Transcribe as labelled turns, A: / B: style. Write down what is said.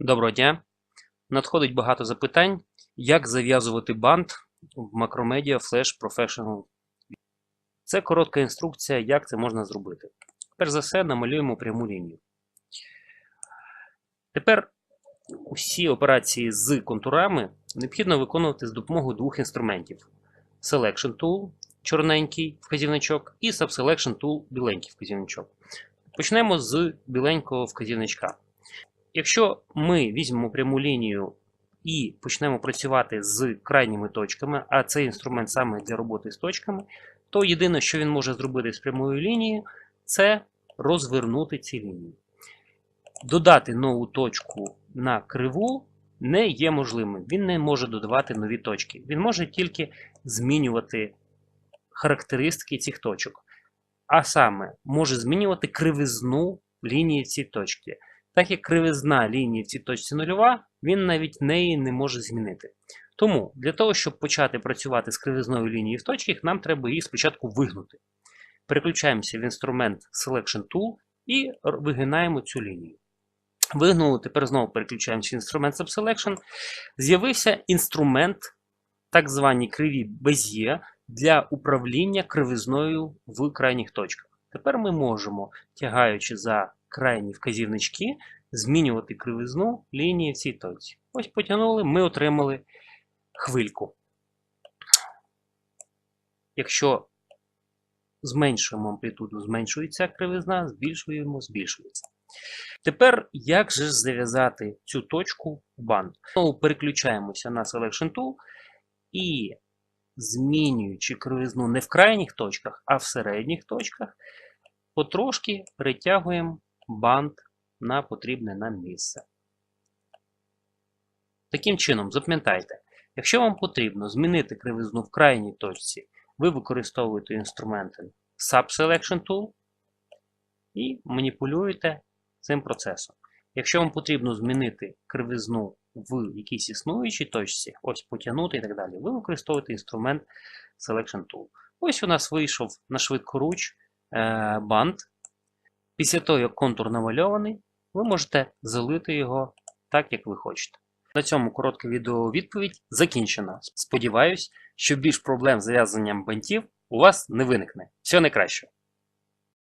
A: Доброго дня. Надходить багато запитань, як зав'язувати бант в Macromedia Flash Professional. Це коротка інструкція, як це можна зробити. Перш за все, намалюємо пряму лінію. Тепер усі операції з контурами необхідно виконувати з допомогою двох інструментів: Selection Tool, чорненький вказівничок, і Subselection Tool, біленький вказівничок. Почнемо з біленького вказівничка. Якщо ми візьмемо пряму лінію і почнемо працювати з крайніми точками, а цей інструмент саме для роботи з точками, то єдине, що він може зробити з прямою лінією, це розвернути ці лінії. Додати нову точку на криву не є можливим. Він не може додавати нові точки. Він може тільки змінювати характеристики цих точок. А саме може змінювати кривизну лінії цій точці. Так як кривизна лінії в цій точці нульова, він навіть неї не може змінити. Тому для того, щоб почати працювати з кривизною лінією в точках, нам треба її спочатку вигнути. Переключаємося в інструмент Selection Tool і вигинаємо цю лінію. Вигнули, тепер знову переключаємося в інструмент Subselection. З'явився інструмент, так звані криві Bezier, для управління кривизною в крайніх точках. Тепер ми можемо, тягаючи за крайні вказівнички, змінювати кривизну лінії в цій точці. Ось потягнули, ми отримали хвильку. Якщо зменшуємо амплітуду, зменшується кривизна, збільшуємо, збільшується. Тепер, як же зав'язати цю точку в бант? Знову переключаємося на Selection Tool і змінюючи кривизну не в крайніх точках, а в середніх точках, потрошки перетягуємо бант на потрібне нам місце. Таким чином, запам'ятайте, якщо вам потрібно змінити кривизну в крайній точці, ви використовуєте інструменти Subselection Tool і маніпулюєте цим процесом. Якщо вам потрібно змінити кривизну в якійсь існуючій точці, ось потягнути і так далі, ви використовуєте інструмент Selection Tool. Ось у нас вийшов на швидкоруч е, бант. Після того, як контур намальований, ви можете залити його так, як ви хочете. На цьому коротке відео відповідь закінчена. Сподіваюсь, що більш проблем з зав'язанням бантів у вас не виникне. Всього найкращого!